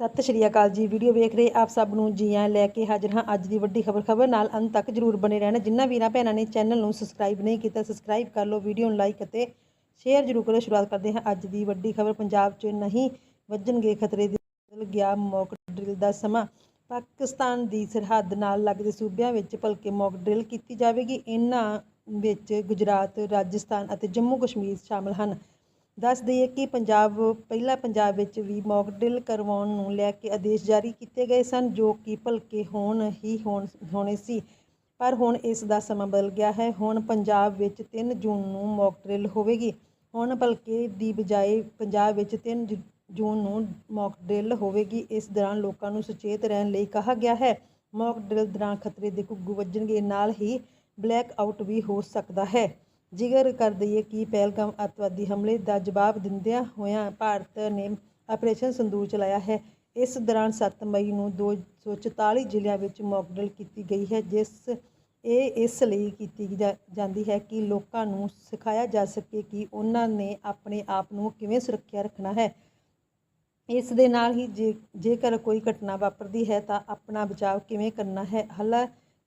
ਸਤਿ ਸ਼੍ਰੀ ਅਕਾਲ ਜੀ। ਵੀਡੀਓ ਵੇਖ ਰਹੇ ਆਪ ਸਭ ਨੂੰ ਜੀ ਆਇਆਂ ਲੈ ਕੇ ਹਾਜ਼ਰ ਹਾਂ ਅੱਜ ਦੀ ਵੱਡੀ ਖਬਰ। ਖਬਰ ਨਾਲ ਅੰਤ ਤੱਕ ਜਰੂਰ ਬਣੇ ਰਹਿਣਾ। ਜਿਨ੍ਹਾਂ ਵੀਰਾਂ ਭੈਣਾਂ ਨੇ ਚੈਨਲ ਨੂੰ ਸਬਸਕ੍ਰਾਈਬ ਨਹੀਂ ਕੀਤਾ ਸਬਸਕ੍ਰਾਈਬ ਕਰ ਲਓ, ਵੀਡੀਓ ਨੂੰ ਲਾਈਕ ਅਤੇ ਸ਼ੇਅਰ ਜਰੂਰ ਕਰੋ। ਸ਼ੁਰੂਆਤ ਕਰਦੇ ਹਾਂ ਅੱਜ ਦੀ ਵੱਡੀ ਖਬਰ। ਪੰਜਾਬ 'ਚ ਨਹੀਂ ਵੱਜਣਗੇ ਖਤਰੇ ਦੇ ਬਦਲ ਗਿਆ ਮੌਕ ਡਰਿਲ ਦਾ ਸਮਾਂ। ਪਾਕਿਸਤਾਨ ਦੀ ਸਰਹੱਦ ਨਾਲ ਲੱਗਦੇ ਸੂਬਿਆਂ ਵਿੱਚ ਭਲਕੇ ਮੌਕ ਡਰਿਲ ਕੀਤੀ ਜਾਵੇਗੀ। ਇਹਨਾਂ ਵਿੱਚ ਗੁਜਰਾਤ, ਰਾਜਸਥਾਨ ਅਤੇ ਜੰਮੂ ਕਸ਼ਮੀਰ ਸ਼ਾਮਲ ਹਨ। ਦੱਸ ਦਈਏ ਕਿ ਪੰਜਾਬ, ਪਹਿਲਾਂ ਪੰਜਾਬ ਵਿੱਚ ਵੀ ਮੌਕ ਡਰਿਲ ਕਰਵਾਉਣ ਨੂੰ ਲੈ ਕੇ ਆਦੇਸ਼ ਜਾਰੀ ਕੀਤੇ ਗਏ ਸਨ, ਜੋ ਕਿ ਭਲਕੇ ਹੋਣ ਹੀ ਹੋਣ, ਹੋਣੇ ਸੀ। ਪਰ ਹੁਣ ਇਸ ਦਾ ਸਮਾਂ ਬਦਲ ਗਿਆ ਹੈ। ਹੁਣ ਪੰਜਾਬ ਵਿੱਚ 3 ਜੂਨ ਨੂੰ ਮੌਕ ਡਰਿਲ ਹੋਵੇਗੀ। ਹੁਣ ਭਲਕੇ ਦੀ ਬਜਾਏ ਪੰਜਾਬ ਵਿੱਚ 3 ਜੂ- ਜੂਨ ਨੂੰ ਮੌਕ ਡਰਿਲ ਹੋਵੇਗੀ। ਇਸ ਦੌਰਾਨ ਲੋਕਾਂ ਨੂੰ ਸੁਚੇਤ ਰਹਿਣ ਲਈ ਕਿਹਾ ਗਿਆ ਹੈ। ਮੌਕ ਡਰਿਲ ਦੌਰਾਨ ਖਤਰੇ ਦੇ ਘੁੱਗੂ ਵੱਜਣਗੇ। ਨਾਲ ਹੀ ਬਲੈਕ ਆਊਟ ਵੀ ਹੋ ਸਕਦਾ ਹੈ। ਜ਼ਿਕਰ ਕਰ ਦਈਏ ਕਿ ਪਹਿਲਗਾਮ ਅੱਤਵਾਦੀ ਹਮਲੇ ਦਾ ਜਵਾਬ ਦਿੰਦਿਆਂ ਹੋਇਆਂ ਭਾਰਤ ਨੇ ਆਪਰੇਸ਼ਨ ਸੰਦੂਰ ਚਲਾਇਆ ਹੈ। ਇਸ ਦੌਰਾਨ 7 ਮਈ ਨੂੰ 244 ਜ਼ਿਲ੍ਹਿਆਂ ਵਿੱਚ ਮੌਕਡਲ ਕੀਤੀ ਗਈ ਹੈ, ਜਿਸ ਇਹ ਇਸ ਲਈ ਕੀਤੀ ਜਾ- ਜਾਂਦੀ ਹੈ ਕਿ ਲੋਕਾਂ ਨੂੰ ਸਿਖਾਇਆ ਜਾ ਸਕੇ ਕਿ ਉਹਨਾਂ ਨੇ ਆਪਣੇ ਆਪ ਨੂੰ ਕਿਵੇਂ ਸੁਰੱਖਿਆ ਰੱਖਣਾ ਹੈ। ਇਸ ਦੇ ਨਾਲ ਹੀ ਜੇ, ਜੇਕਰ ਕੋਈ ਘਟਨਾ ਵਾਪਰਦੀ ਹੈ ਤਾਂ ਆਪਣਾ ਬਚਾਅ ਕਿਵੇਂ ਕਰਨਾ ਹੈ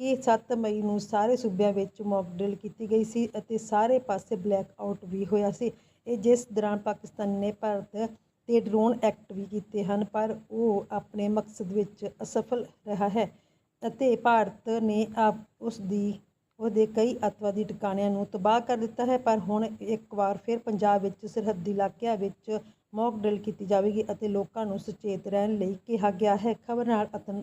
ਕਿ 7 ਮਈ ਨੂੰ ਸਾਰੇ ਸੂਬਿਆਂ ਵਿੱਚ ਮੌਕ ਡਰਿਲ ਕੀਤੀ ਗਈ ਸੀ ਅਤੇ ਸਾਰੇ ਪਾਸੇ ਬਲੈਕ ਆਊਟ ਵੀ ਹੋਇਆ ਸੀ। ਇਹ ਜਿਸ ਦੌਰਾਨ ਪਾਕਿਸਤਾਨ ਨੇ ਭਾਰਤ ਤੇ ਡਰੋਨ ਐਕਟ ਵੀ ਕੀਤੇ ਹਨ, ਪਰ ਉਹ ਆਪਣੇ ਮਕਸਦ ਵਿੱਚ ਅਸਫਲ ਰਿਹਾ ਹੈ ਅਤੇ ਭਾਰਤ ਨੇ ਆਪ ਉਸ ਦੀ, ਉਹਦੇ ਕਈ ਅੱਤਵਾਦੀ ਟਿਕਾਣਿਆਂ ਨੂੰ ਤਬਾਹ ਕਰ ਦਿੱਤਾ ਹੈ, ਪਰ ਹੁਣ ਇੱਕ ਵਾਰ ਫਿਰ ਪੰਜਾਬ ਵਿੱਚ ਸਰਹੱਦੀ ਇਲਾਕਿਆਂ ਵਿੱਚ ਮੌਕ ਡਰਿਲ ਕੀਤੀ ਜਾਵੇਗੀ ਅਤੇ ਲੋਕਾਂ ਨੂੰ ਸੁਚੇਤ ਰਹਿਣ ਲਈ ਕਿਹਾ ਗਿਆ ਹੈ। ਖਬਰ ਨਾਲ ਅਤਨ-